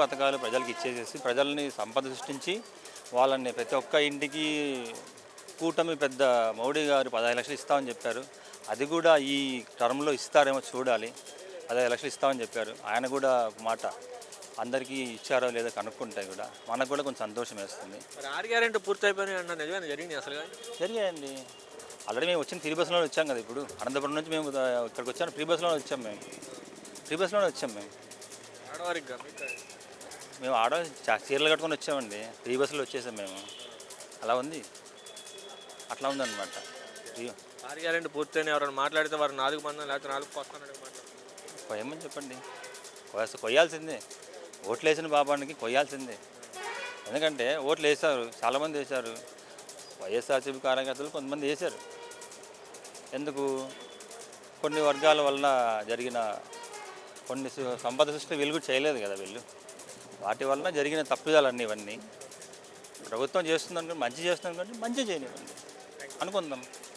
పథకాలు ప్రజలకు ఇచ్చేసేసి ప్రజల్ని సంపద సృష్టించి వాళ్ళని ప్రతి ఒక్క ఇంటికి కూటమి పెద్ద మోడీ గారు పదహైదు లక్షలు ఇస్తామని చెప్పారు. అది కూడా ఈ టర్మ్లో ఇస్తారేమో చూడాలి. పదహైదు లక్షలు ఇస్తామని చెప్పారు. ఆయన కూడా ఒక మాట అందరికీ ఇచ్చారో లేదో కనుక్కుంటే కూడా మనకు కూడా కొంచెం సంతోషం వేస్తుంది. ఆరు గ్యారెంటీ నిజమైన జరిగింది అసలు జరిగాయండి. ఆల్రెడీ మేము వచ్చిన ఫ్రీ బస్సులో వచ్చాం కదా ఇప్పుడు. అనంతపురం నుంచి మేము ఇక్కడికి వచ్చాను ఫ్రీ బస్సులో వచ్చాం మేము. ఫ్రీ బస్సులోనే వచ్చాం మేము. ఆడవారికి. మేము ఆడ చా- చీరలు కట్టుకొని వచ్చామండి. ఫ్రీ బస్సులో వచ్చేసాం మేము. అలా ఉంది. అట్లా ఉందన్నమాట. ఫ్రీ ఆరు గ్యారెంటీ పూర్తి అయినా ఎవరైనా మాట్లాడితే వారు నాలుగు మంది లేకపోతే నాలుగు మాట్లాడు కొయ్యమని చెప్పండి. కొయ్యాల్సి కొయ్యాల్సిందే. ఓట్లు వేసిన బాబానికి కొయ్యాల్సిందే. ఎందుకంటే ఓట్లు వేశారు. చాలామంది వేశారు. వైఎస్ఆర్సీపీ కార్యకర్తలు కొంతమంది వేశారు. ఎందుకు? కొన్ని వర్గాల వల్ల జరిగిన కొన్ని సంపద సృష్టి వెలుగు చేయలేదు కదా వీళ్ళు. వాటి వలన జరిగిన తప్పిదాలన్నీ ఇవన్నీ. ప్రభుత్వం చేస్తుంది అనుకుంటే మంచి చేస్తుంది అనుకుంటే మంచి చేయనివ్వండి. అనుకుందాం.